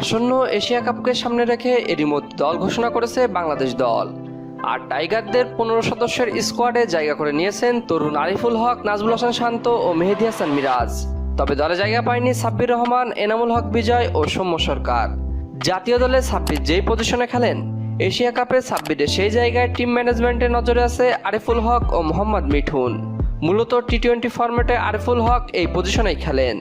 আসন্ন এশিয়া কাপকে সামনে রেখে এরই মধ্যে দল ঘোষণা করেছে বাংলাদেশ দল। আর টাইগারদের পনেরো সদস্যের স্কোয়াডে জায়গা করে নিয়েছেন তরুণ আরিফুল হক, নাজমুল হাসান শান্ত ও মেহেদি হাসান মিরাজ। তবে দলে জায়গা পায়নি সাব্বির রহমান, এনামুল হক বিজয় ও সৌম্য সরকার। জাতীয় দলে সাব্বির যেই পজিশনে খেলেন, এশিয়া কাপে সাব্বিরের সেই জায়গায় টিম ম্যানেজমেন্টের নজরে আছে আরিফুল হক ও মোহাম্মদ মিঠুন। মূলত টি টোয়েন্টি ফরম্যাটে আরিফুল হক এই পজিশনেই খেলেন।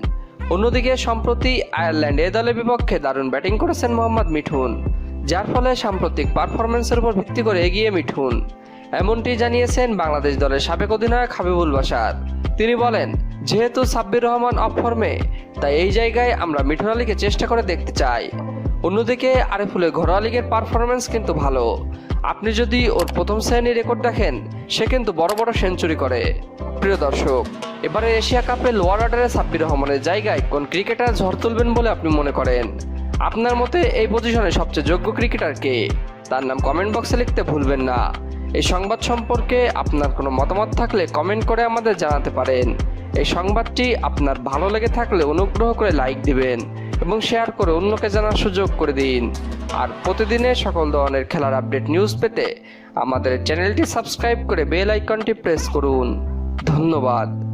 অন্যদিকে সম্প্রতি আয়ারল্যান্ড এ দলের বিপক্ষে দারুণ ব্যাটিং করেছেন মোহাম্মদ মিঠুন, যার ফলে সাম্প্রতিক পারফরমেন্সের উপর ভিত্তি করে এগিয়ে মিঠুন। এমনটি জানিয়েছেন বাংলাদেশ দলের সাবেক অধিনায়ক হাবিবুল বাসার তিনি বলেন, যেহেতু সাব্বির রহমান অফ ফর্মে তাই এই জায়গায় আমরা মিঠুন আলীকে চেষ্টা করে দেখতে চাই। অন্যদিকে আরিফুলের ঘরোয়া লিগের পারফরমেন্স কিন্তু ভালো। আপনি যদি ওর প্রথম শ্রেণির রেকর্ড দেখেন, সে কিন্তু বড় বড় সেঞ্চুরি করে। প্রিয় দর্শক, এবারে এশিয়া কাপে লোয়ার অর্ডারে সাব্বির রহমানের জায়গায় কোন ক্রিকেটার ঝড় তুলবেন বলে আপনি মনে করেন? আপনার মতে এই পজিশনে সবচেয়ে যোগ্য ক্রিকেটার কে? তার নাম কমেন্ট বক্সে লিখতে ভুলবেন না। এই সংবাদ সম্পর্কে আপনার কোনো মতামত থাকলে কমেন্ট করে আমাদের জানাতে পারেন। এই সংবাদটি আপনার ভালো লেগে থাকলে অনুগ্রহ করে লাইক দিবেন। এবং শেয়ার করে অন্যকে জানার সুযোগ করে দিন। আর প্রতিদিনের সকল ধরনের খেলার আপডেট নিউজ পেতে আমাদের চ্যানেলটি সাবস্ক্রাইব করে বেল আইকনটি প্রেস করুন। ধন্যবাদ।